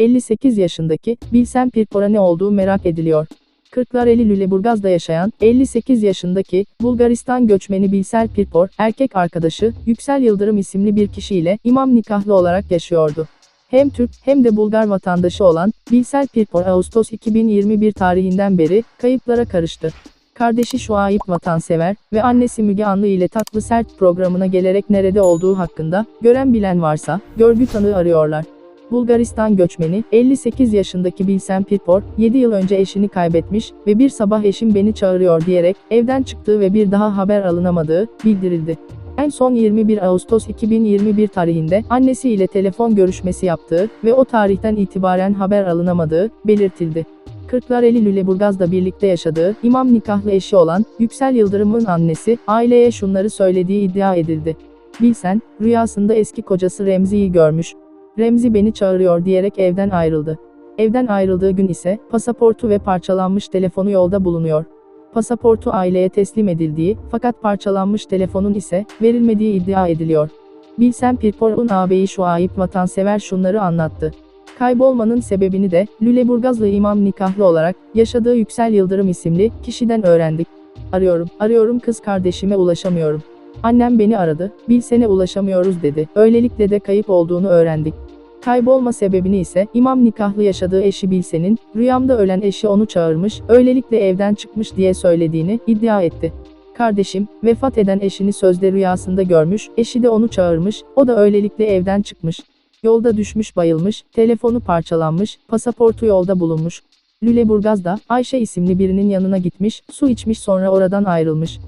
58 yaşındaki Bilsen Pirpor'a ne olduğu merak ediliyor. Kırklareli Lüleburgaz'da yaşayan 58 yaşındaki Bulgaristan göçmeni Bilsel Pirpor, erkek arkadaşı Yüksel Yıldırım isimli bir kişiyle imam nikahlı olarak yaşıyordu. Hem Türk hem de Bulgar vatandaşı olan Bilsel Pirpor Ağustos 2021 tarihinden beri kayıplara karıştı. Kardeşi Şuayip vatansever ve annesi Müge Anlı ile Tatlı Sert programına gelerek nerede olduğu hakkında gören bilen varsa görgü tanığı arıyorlar. Bulgaristan göçmeni, 58 yaşındaki Bilsen Pirpor, 7 yıl önce eşini kaybetmiş ve bir sabah eşim beni çağırıyor diyerek evden çıktığı ve bir daha haber alınamadığı bildirildi. En son 21 Ağustos 2021 tarihinde annesi ile telefon görüşmesi yaptığı ve o tarihten itibaren haber alınamadığı belirtildi. Kırklareli Lüleburgaz'da birlikte yaşadığı imam nikahlı eşi olan Yüksel Yıldırım'ın annesi aileye şunları söylediği iddia edildi. Bilsen, rüyasında eski kocası Remzi'yi görmüş. Remzi beni çağırıyor diyerek evden ayrıldı. Evden ayrıldığı gün ise pasaportu ve parçalanmış telefonu yolda bulunuyor. Pasaportu aileye teslim edildiği fakat parçalanmış telefonun ise verilmediği iddia ediliyor. Bilsen Pirpor'un ağabeyi Şuayip vatansever şunları anlattı. Kaybolmanın sebebini de Lüleburgazlı imam nikahlı olarak yaşadığı Yüksel Yıldırım isimli kişiden öğrendik. Arıyorum, arıyorum kız kardeşime ulaşamıyorum. Annem beni aradı, bilsene ulaşamıyoruz dedi. Öylelikle de kayıp olduğunu öğrendik. Kaybolma sebebini ise imam nikahlı yaşadığı eşi Bilsen'in rüyamda ölen eşi onu çağırmış, öylelikle evden çıkmış diye söylediğini iddia etti. Kardeşim, vefat eden eşini sözde rüyasında görmüş, eşi de onu çağırmış, o da öylelikle evden çıkmış. Yolda düşmüş bayılmış, telefonu parçalanmış, pasaportu yolda bulunmuş. Lüleburgaz'da Ayşe isimli birinin yanına gitmiş, su içmiş sonra oradan ayrılmış.